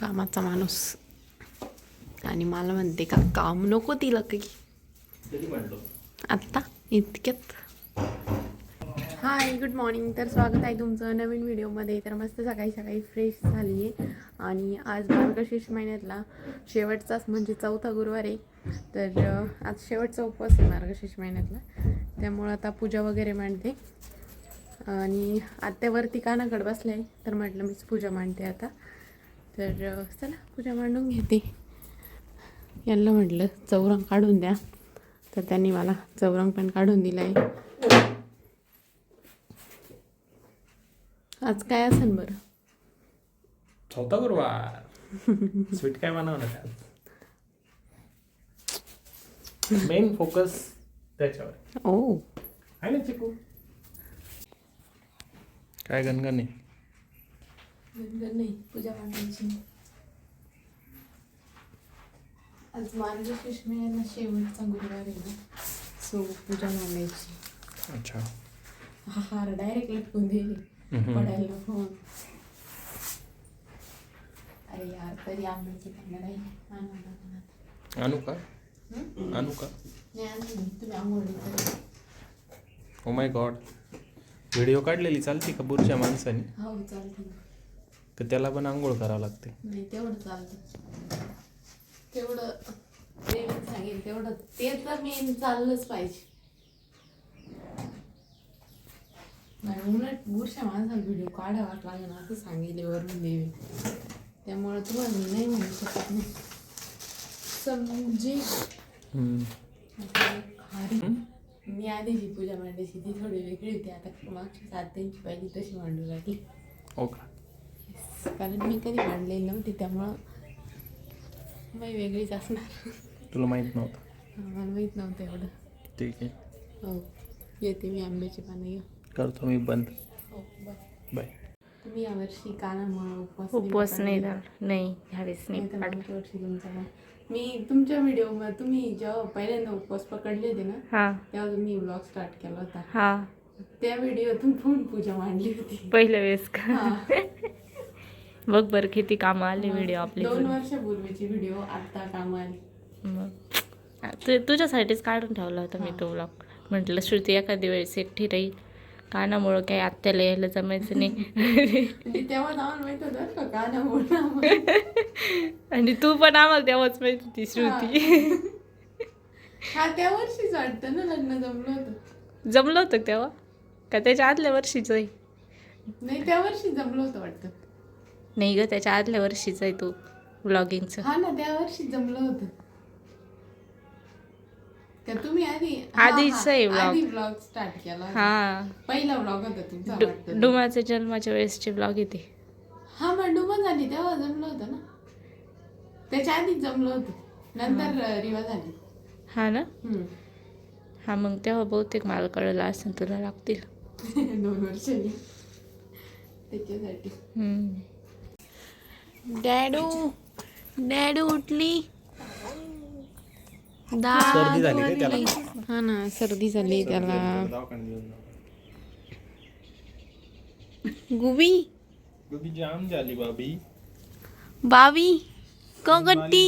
कामाचा माणूस आणि मला म्हणते का? काम नको तिला काही. आत्ता? इतक्यात? हाय गुड मॉर्निंग तर स्वागत आहे तुमचं नवीन व्हिडिओमध्ये तर मस्त सकाळी सकाळी फ्रेश झाली आहे आणि आज मार्गशीर्ष महिन्यातला शेवटचाच म्हणजे चौथा गुरुवार आहे. तर आज शेवटचा उपवास आहे मार्गशीर्ष महिन्यातला. त्यामुळं आता पूजा वगैरे मांडते. आणि आत्यावरती कानाकडे बसले आहे. तर म्हटलं मीच पूजा मांडते आता. तर चला पूजा मांडून घेते. यांना म्हटलं चौरंग काढून द्या. तर त्यांनी मला चौरंग पण काढून दिला आहे आज काय असेल बरं? चौथा गुरुवार. स्वीट काय बनवणार मेन फोकस त्याच्यावर. ओ. आहे ना चिकू? काय गणगण आहे नाही पूजा मांडायची आज मार्गशीर्ष महिन्याला शेवटचा गुरुवार आहे ना. सो पूजा मांडायची अच्छा. हा हार डायरेक्ट लटकून दिली पडायला फोन. अरे यार तरी आंब्याची पानं राहिली आणा, आणा, आणा. आणू का? हं? आणू का? नाही आणली मी. तुम्ही आंघोळ करा. ओ माय गॉड व्हिडिओ काढलेली चालते का बुरच्या माणसाने? हो चालते. तर त्याला पण आंघोळ करावं लागते. नाही तेवढं चालतं. तेवढं ते मी सांगेन तेवढं ते तर मेन चाललंच पाहिजे. नाही उलट बुरशा माणसाला व्हिडिओ काढावाच लागेल असं सांगितले वरून देवी. त्यामुळं तुम्हाला मी नाही म्हणू शकत नाही. समजे हम्म. खारी. मी आधीची पूजा मांडायची ती थोडी वेगळी होती. आता मागची सात त्यांची पाहिजे तशी मांडू लागली. हो का? कारण मी कधी मांडलेली नव्हती त्यामुळं मी वेगळीच असणार. तुला माहीत नव्हतं? मला माहीत नव्हतं एवढं. ठीक आहे. हो येते मी आंब्याची पानं घेऊन. करतो मी बंद. हो बाय बाय. तुम्ही यावर्षी कानामुळे उपवास उपवास नाही. झाला. नाही ह्यावेळेस नाही नाही तर पाडला. मागच्या वर्षी तुमचा पण. मी तुमच्या व्हिडिओ तुम्ही जेव्हा पहिल्यांदा उपवास पकडले होते ना हा. तेव्हा तुम्ही ब्लॉग स्टार्ट केला होता. हा. त्या व्हिडिओतून पण पूजा मांडली होती. पहिल्या वेळेस का? हा. बघ बरं किती कामं आले व्हिडिओ आपले दोन वर्षापूर्वीची व्हिडिओ आता काम आली. मग. तु तुझ्यासाठीच काढून ठेवला होता मी तो ब्लॉग म्हटलं श्रुती एखादी वेळेस एकटी राहील. कानामुळं काही आत्याला यायला जमायचं नाही. तेव्हा आम्हाला माहीत होतं कानामुळे आणि तू पण आम्हाला तेव्हाच माहिती होती श्रुती. हा. त्या वर्षीच वाटतं ना लग्न जमलं होतं. जमलं होतं तेव्हा? का त्याच्या आदल्या वर्षीच नाही त्या वर्षी जमलं होतं वाटतं. नाही ग त्याच्या आदल्या वर्षीच आहे तो ब्लॉगिंगचं हा ना त्या वर्षी जमलं होतं. का तुम्ही आधी हा, आधीच हा, आहे vlog. आधी ब्लॉग स्टार्ट केला होता. हा. पहिला ब्लॉग होता तुमचा डु- वाटतं. डुमाच्या जन्माच्या वेळेसचे ब्लॉग येते हा मग डुबा झाली तेव्हा जमलं होतं ना? त्याच्या आधीच जमलं होतं. नंतर अं, रिवा झाली. हा ना? हम्म. हा मग तेव्हा बहुतेक मला कळलं असेल तुला लागतील. दोन वर्षांनी. त्याच्यासाठी. हम्म. डॅडू डॅडू उठली. सर्दी झाली रे त्याला? हा ना सर्दी झाली त्याला. गुबी. दोघी जाम झाली बाबी. बावी कगट्टी.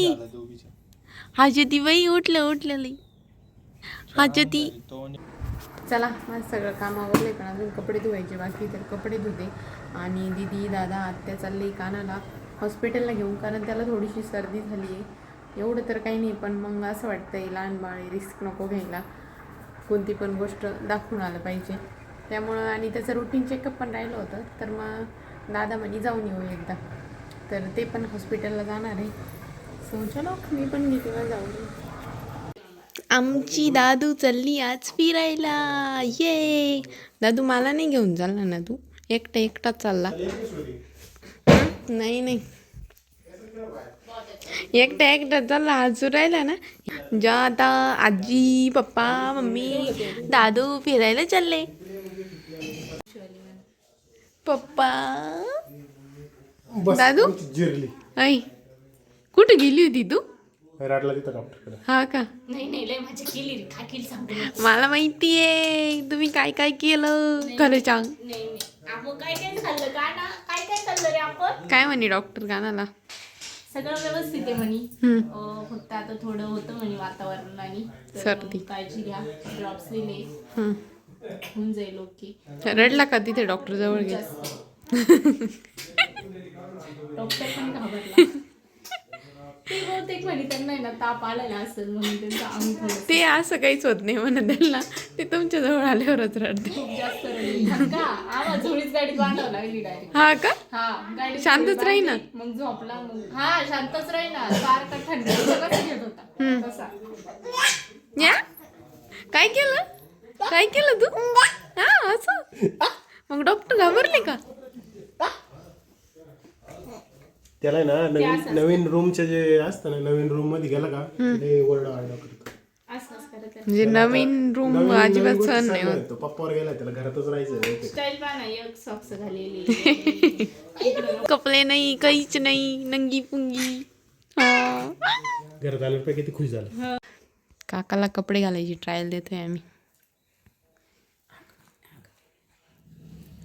हाजती बाई उठलं उठलेली. हाजती. चला माझं सगळं काम आवरले पण अजून कपडे धुवायचे बाकी तर कपडे धुते. आणि दिदी दादा आत्या चालली कानाला. हॉस्पिटलला घेऊन कारण त्याला थोडीशी सर्दी झाली आहे. एवढं तर काही नाही पण मग असं वाटतं लहान बाळ रिस्क नको घ्यायला. कोणती पण गोष्ट दाखवून आलं पाहिजे. त्यामुळं आणि त्याचं रुटीन चेकअप पण राहिलं होतं तर मग दादा म्हणे जाऊन येऊ एकदा. तर ते पण हॉस्पिटलला जाणार आहे. सो चलो मी पण घेते मग जाऊन. आमची दादू चालली आज फिरायला. ये दादू मला नाही घेऊन चालला ना तू? एकटा एकटाच चालला. नाही नाही. एकटा एकटा चालला हसू राहिला ना. जा आता आजी पप्पा मम्मी दादू फिरायला चालले. पप्पा. दादू? जिरली. ऐ कुठे गेली होती तू? राटला तिथं डॉक्टरकडे हा का? नाही नाही लय मजा केली रे खा केली सांगू मला माहितीये तुम्ही काय काय केलं? खरं सांग. नाही नाही. आपण काय काय खाल्लं का ना काय काय खाल्लं रे आपण? काय म्हणे डॉक्टर कानाला सगळं व्यवस्थित आहे म्हणी. हम्म. अं, फक्त आता थोडं होतं म्हणे वातावरणाने. तर सर्दी. काळजी घ्या. ड्रॉप्स दिले. हं. होऊन जाईल ओके रडला का तिथे डॉक्टर जवळ गेला? डॉक्टर पण घाबरला. ते बहुतेक म्हणे त्यांना आहे ना ताप आलेला असेल म्हणून त्यांचं अंग थोडं ते असं काहीच होत नाही म्हणत त्यांना. ते तुमच्या जवळ आल्यावरच रडते. खूप जास्त रडली. धक्का आवाज थोडीच गाडीत बांधावं लागली डायरेक्ट हा का? हा गाडी शांतच राही ना. मग झोपला मग हा शांतच राही ना. सारखा थंड कसं घेत होता. तसा. या? काय केलं? काय केलं तू? हा असं? मग डॉक्टर घाबरले का? त्याला ना नवीन नवीन रूमचे जे असतं ना नवीन रूममध्ये गेला का ते ओरडा आरडा करतो म्हणजे नवीन रूम अजिबात सहन नाही होत. तो पप्पावर गेला त्याला घरातच राहायचं स्टाईल पहा ना एक सॉक्स घालेली. कपडे नाही काहीच नाही नंगी पुंगी. हा. घरात आल्यावर किती खुश झाला. काकाला कपडे घालायची ट्रायल देतोय आम्ही.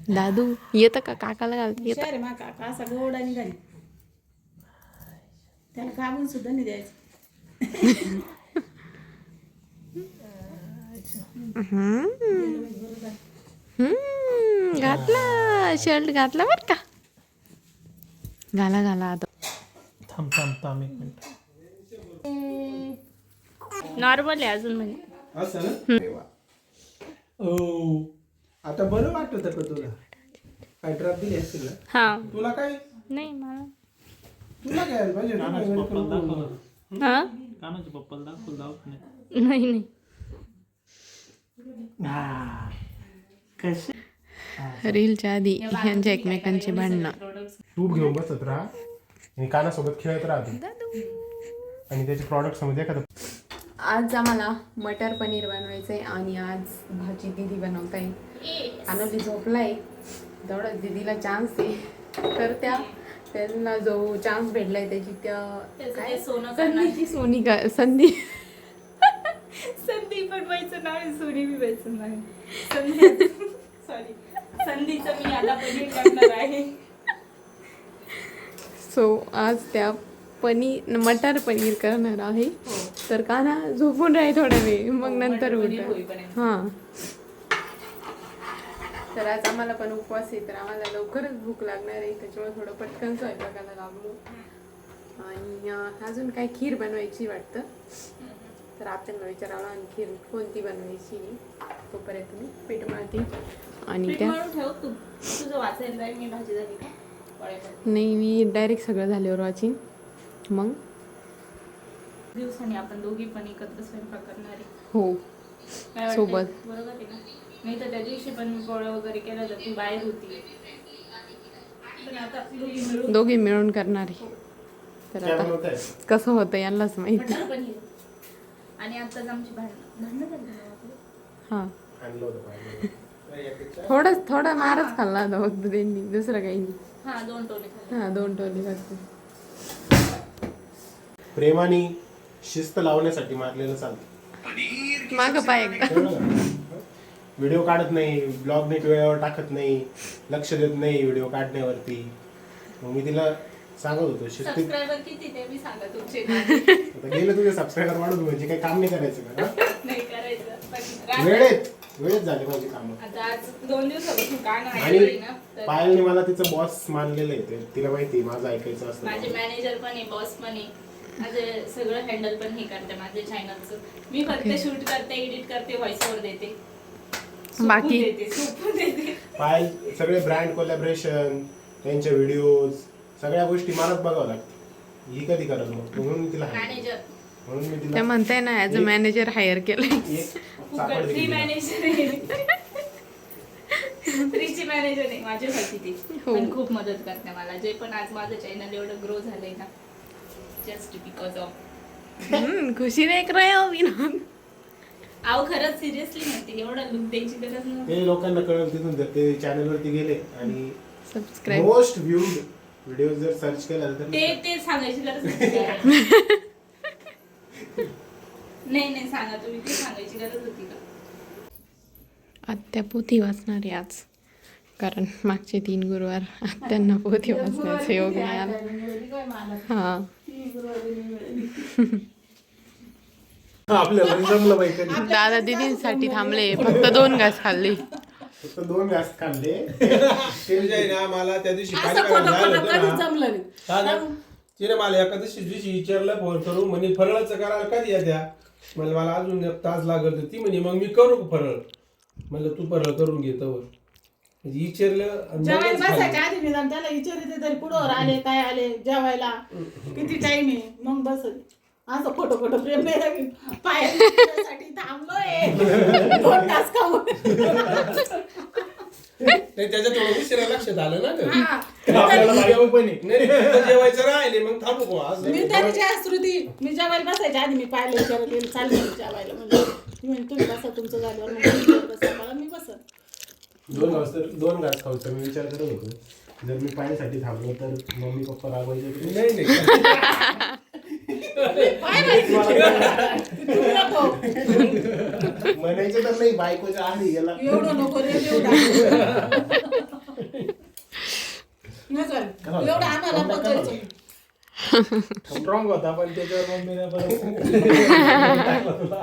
दादू येतं का? काकाला घालता येतं. मा काका असा गोड आणि घरी त्याला काबून सुद्धा नाही द्यायचं. हम्म, घातला. शर्ट घातला बर का? घाला घाला आता. थांब थांब थांब एक मिनिट. नॉर्मल आहे अजून म्हणजे. आता बरं वाटत का तुला? काय ड्रॉप दिली असतील हा. तुला काय? नाही मला तुला काय आलं पाहिजे ना हा? कानाचे पप्पाला दाखवलं दवाखान्यात नाही नाही. रीलच्या आधी ह्यांच्या एकमेकांची भांडणं. ट्यूब घेऊन बसत राहा. आणि कानासोबत खेळत राहतो आणि त्याचे प्रॉडक्ट समज एखादं आज आम्हाला मटर पनीर बनवायचंय आणि आज भाजी दिदी बनवत आहे अनुली झोपलाय. तेवढा दिदीला चान्स आहे. तर त्या त्यांना जो चान्स भेटलाय त्याची त्या काय सोनं संधीची सोनी का संधी. संधी पण व्हायचं नाव आहे सोनी बी व्हायचं नाही. संधी सॉरी संधीचं मी आता पनीर करणार आहे. सो आज त्या पनीर मटर पनीर करणार आहे. तर काना झोपून राही थोडा वेळ मग नंतर उठ होईपर्यंत. हां. तर आज आम्हाला पण उपवास आहे तर आम्हाला लवकरच भूक लागणार आहे त्याच्यामुळे थोडं पटकन स्वयंपाकाला लागलो. आणि अजून काय खीर बनवायची वाटतं? तर आपल्याला विचारावं आणि खीर कोणती बनवायची? तोपर्यंत मी पीठ मळते. आणि त्या. नाही मी डायरेक्ट सगळं झाल्यावर वाचीन. मग? दिवसांनी आपण दोघी पण एकत्र स्वयंपाक करणार आहे. हो? सोबत. बरोबर आहे ना? नाही तर त्या दिवशी पण मी पोळं वगैरे केलं तर ती बाहेर होती. पण आता दोघी मिळून दोघे मिळून करणार. आहे तर आता कसं होतं यांनाच माहिती. आणि आताच आमची भांडणं भांडणं झाली ना आपली? हां. आणलं होतं बाहेर. थोडं थोडा मारच खाल्ला होता फक्त त्यांनी दुसरं काही नाही. हा दोन टोले खाल्ले. हां दोन टोले फक्त प्रेमाने शिस्त लावण्यासाठी मारलेलं चालतं. मागं पाय एकदा. व्हिडिओ काढत नाही ब्लॉग नीट वेळेवर टाकत नाही लक्ष देत नाही व्हिडिओ काढण्यावरती. मग मी तिला सांगत होतो शिस्तीत सबस्क्रायबर किती ते मी सांगा तुमचे आता गेलं तुझे सबस्क्रायबर वाढून म्हणजे काही काम नाही करायचं का? हा? नाही करायचं. पण राग- वेळेत वेळेत झाले माझी कामं. आता आज दोन दिवसापासून कान आणि ऐकलंय ना तर पायलने मला तिचं बॉस मानलेलं आहे. ते तिला माहिती आहे, माझं ऐकायचं असतं माझे मॅनेजर पण आहे बॉस पण आहे. माझे सगळं हँडल पण हे करते माझे चॅनलचं मी फक्त शूट करते एडिट करते व्हॉइस ओव्हर देते. बाकी? पायल सगळे ब्रँड कोलॅबरेशन त्यांचे व्हिडिओज सगळ्या गोष्टी मलाच बघावं लागतं ही कधी करत मग? म्हणून मी तिला. मॅनेजर म्हणून मी त्या तिला म्हणताय ना ॲज अ मॅनेजर हायर केलंय. एक दिली. मॅनेजर आहे. फ्रीची मॅनेजर आहे माझ्यासाठी ती. हो. पण खूप मदत करते मला. जे पण आज माझं चॅनल एवढं ग्रो झालंय ना जस्ट बिकॉज ऑफ हम्म, खुशी देख रहे हो विनोद. अहो खरंच सिरियसली म्हणते एवढा लुक द्यायची गरज नव्हती. ते लोकांना कळलं तिथून तर ते चॅनल वरती गेले आणि सबस्क्राईब मोस्ट व्ह्यूड व्हिडिओ जर सर्च केला तर ते ते सांगायची गरज नव्हती नाही नाही सांगा तुम्ही ते सांगायची गरज होती का? आत्या पोथी वाचणार आहे आज. कारण मागचे तीन गुरुवार आत्यांना पोथी वाचण्याचा योग नाही आला हा. आपल्याला जमलं बाई कधी. दादा दिदींसाठी थांबले. फक्त दोन घास खाल्ले. फक्त दोन घास खाल्ले. आहे ना मला त्या दिवशी पाणी असं खोटं भरायला खोटं जायला कधीच होतं ना. जमलं नाही. हा ना? तिने मला एकादशी दिवशी विचारलं फोन करून म्हणे फरळाचं करायला कधी येत्या? म्हणजे मला अजून एक तास लागल तर ती म्हणे मग मी करू का फरळ. म्हणलं तू फरळ करून घेतो म्हणजे विचारलं आणि जेवायला मगच खाल्लं. बसायच्या आधी निदान त्याला विचारिते तरी आले काय आले जेवायला? किती टाइम आहे? मग बस असं खोटं खोटं प्रेम नाही थांबलोय दोन तास खाऊन नाही त्याच्या थोडं उशिरा लक्षात आलं ना. हा. आपल्याला पण आहे. नाही तुझं जेवायचं राहिले मग थांबू बुवा, असं मी तरी ज्या श्रुती मी जेवायला बसायच्या आधी मी पाहिलं विचारले चालले जेवायला म्हणजे ती म्हणे तुम्ही बसा तुमचं झाल्यावर मग तुम्ही बसा मला मी बसत दोन घास तर दोन घास खाऊचा मी विचार करत होतो जर मी पाण्यासाठी थांबलो तर मम्मी पप्पा रागवायचे की नाही? नाही नाही काय माहिती? तुम्ही नको. म्हणायचं तर नाही बायकोच्या आधी गेला एवढं नको रे एवढं. नाही चालेल. एवढं आम्हाला पचायचं स्ट्रॉंग होता पण त्याच्यावर मम्मीने परत टाकला तुला.